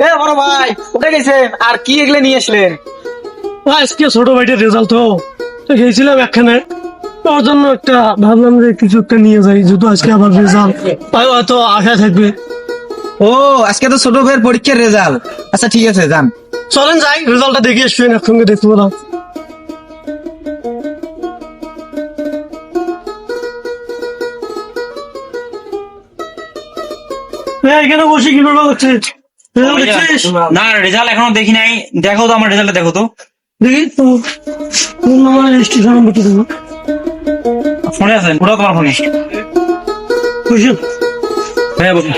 এ ভাই গেছেন? আর কি এগুলো নিয়ে আসলেন? আজকে ছোট ভাইটার রেজাল্ট তো তো গেছিলাম একখানে। ওর জন্য একটা ভাবলাম যে কিছু একটা নিয়ে যাই যেহেতু আজকে আবার রেজাল্ট তাই হয়তো আশা থাকবে। ও আজকে তো ছোট ভাইয়ের পরীক্ষার রেজাল্ট আচ্ছা ঠিক আছে যান। চলেন যাই রেজাল্টটা দেখে আসবেন একসঙ্গে দেখতে পেলাম এখানে বসে কি করব হচ্ছে? না রেজাল্ট এখনও দেখি নাই। দেখো তো আমার রেজাল্টটা দেখো তো। দেখি তো ফোন নাম্বার রেজিস্ট্রেশন নাম্বার কি দেবো ফোনে আছেন? ওটাও তোমার ফোনে। হ্যাঁ বলুন।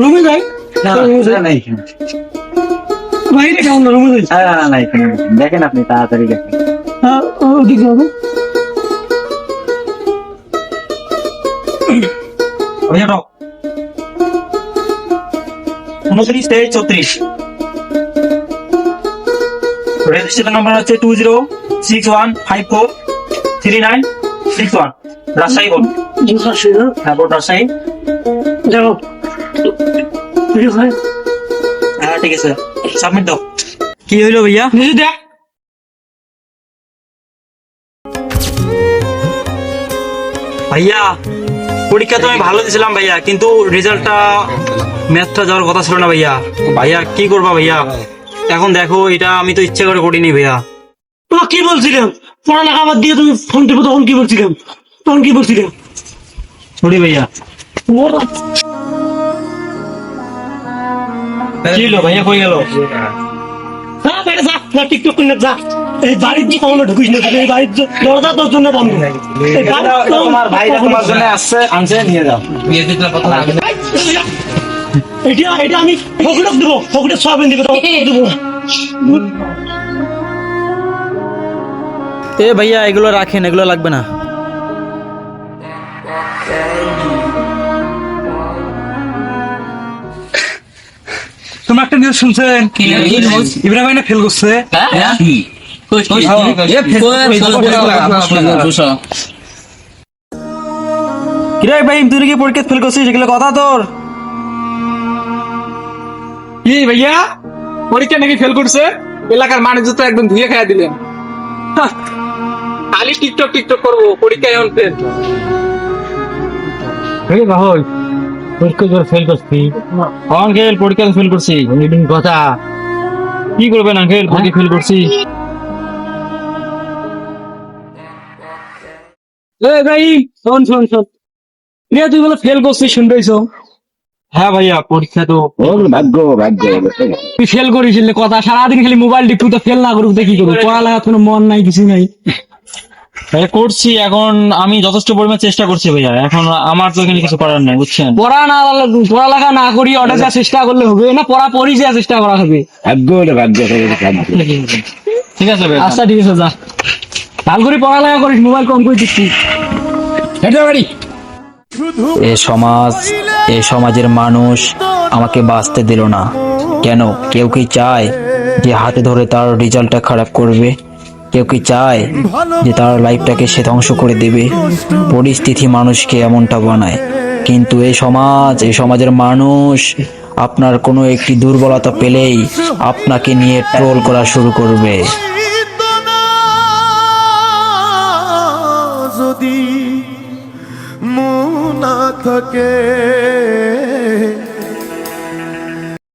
রুমে যাই। বাইরে কেমন রুমে যাই। দেখেন আপনি তাড়াতাড়ি দেখেন। হ্যাঁ ওদিকে যাব। উনত্রিশ তেইশ চৌত্রিশ। রেজিস্ট্রেশন নাম্বার হচ্ছে two zero six one five four three nine six one Rajshahi board হ্যাঁ বোর্ড রাজশাহী। হ্যাঁ ঠিক আছে। সাবমিট দাও। কি হইল ভাইয়া? নিজে দেখ। ভাইয়া পরীক্ষা তো আমি ভালো দিয়েছিলাম ভাইয়া কিন্তু রেজাল্টটা ম্যাথটা যাওয়ার কথা ছিল না ভাইয়া। ভাইয়া কি করবা ভাইয়া? এখন দেখো এটা আমি তো ইচ্ছে করে করিনি ভাইয়া। তোমার কি বলছিলাম? পড়ালেখা বাদ দিয়ে তুমি ফোন টিপো তখন কি বলছিলাম? তখন কি বলছিলাম? সরি ভাইয়া। কি হলো ভাইয়া কই গেল? হ্যাঁ যা যা টিকটক করে যা। এই বাড়ির যে কখনো ঢুকিস না এই বাড়ির দরজা তোর জন্য বন্ধ। তোমার ভাই তোমার জন্য আসছে আনছে নিয়ে যাও। এটা এটা আমি ফকড়ে দেবো ফকড়ে সব দেবো দেবো এ ভাইয়া এগুলো রাখেন এগুলো লাগবে না। তোমরা একটা নিউজ শুনছেন? ইব্রাহিম ভাই না ফেল করছে? কিরে ভাই তুই কি পরীক্ষা ফেল করছিস? এগুলো কথা তোর। কি ভাইয়া পরীক্ষা নাকি ফেল করছে? এলাকার মানুষ তো একদম ধুয়ে খাইয়া দিলেন। খালি টিকটক টিকটক করব পরীক্ষা এখন ফেল ভাই পরীক্ষা করে ফেল করছি? আঙ্কেল পরীক্ষা ফেল করছি। এদিন কথা। কি করবেন আঙ্কেল পরীক্ষা ফেল করছি। এ ভাই শোন শোন শোন। রে তুই বলে ফেল করছিস শুনতেছ হ্যাঁ ভাইয়া পরীক্ষা তো। তুই ফেল করিস কথা সারাদিন খালি মোবাইল টিপু তো ফেল না করুক তো কি করব পড়ালেখা কোনো মন নাই কিছু নাই। ভাইয়া করছি এখন আমি যথেষ্ট পরিমাণ চেষ্টা করছি ভাইয়া। এখন আমার তো এখানে কিছু করার নাই বুঝছেন? পড়া না পড়ালেখা না করি অর্ডার যা চেষ্টা করলে হবে না পড়া পড়ি যা চেষ্টা করা হবে। ঠিক আছে ভাইয়া। আচ্ছা ঠিক আছে যা। ভালো করে পড়ালেখা করিস মোবাইল কম করে দিচ্ছি। এ সমাজ এ সমাজের মানুষ আমাকে বাঁচতে দিল না। কেন? কেউ কি চায় যে হাতে ধরে তার রেজাল্টটা খারাপ করবে? কেউ কি চায় যে তার লাইফটাকে সে ধ্বংস করে দেবে? পরিস্থিতি মানুষকে এমনটা বানায়। কিন্তু এই সমাজ, এই সমাজের মানুষ আপনার কোনো একটি দুর্বলতা পেলেই আপনাকে নিয়ে ট্রোল করা শুরু করবে। যদি থাকে।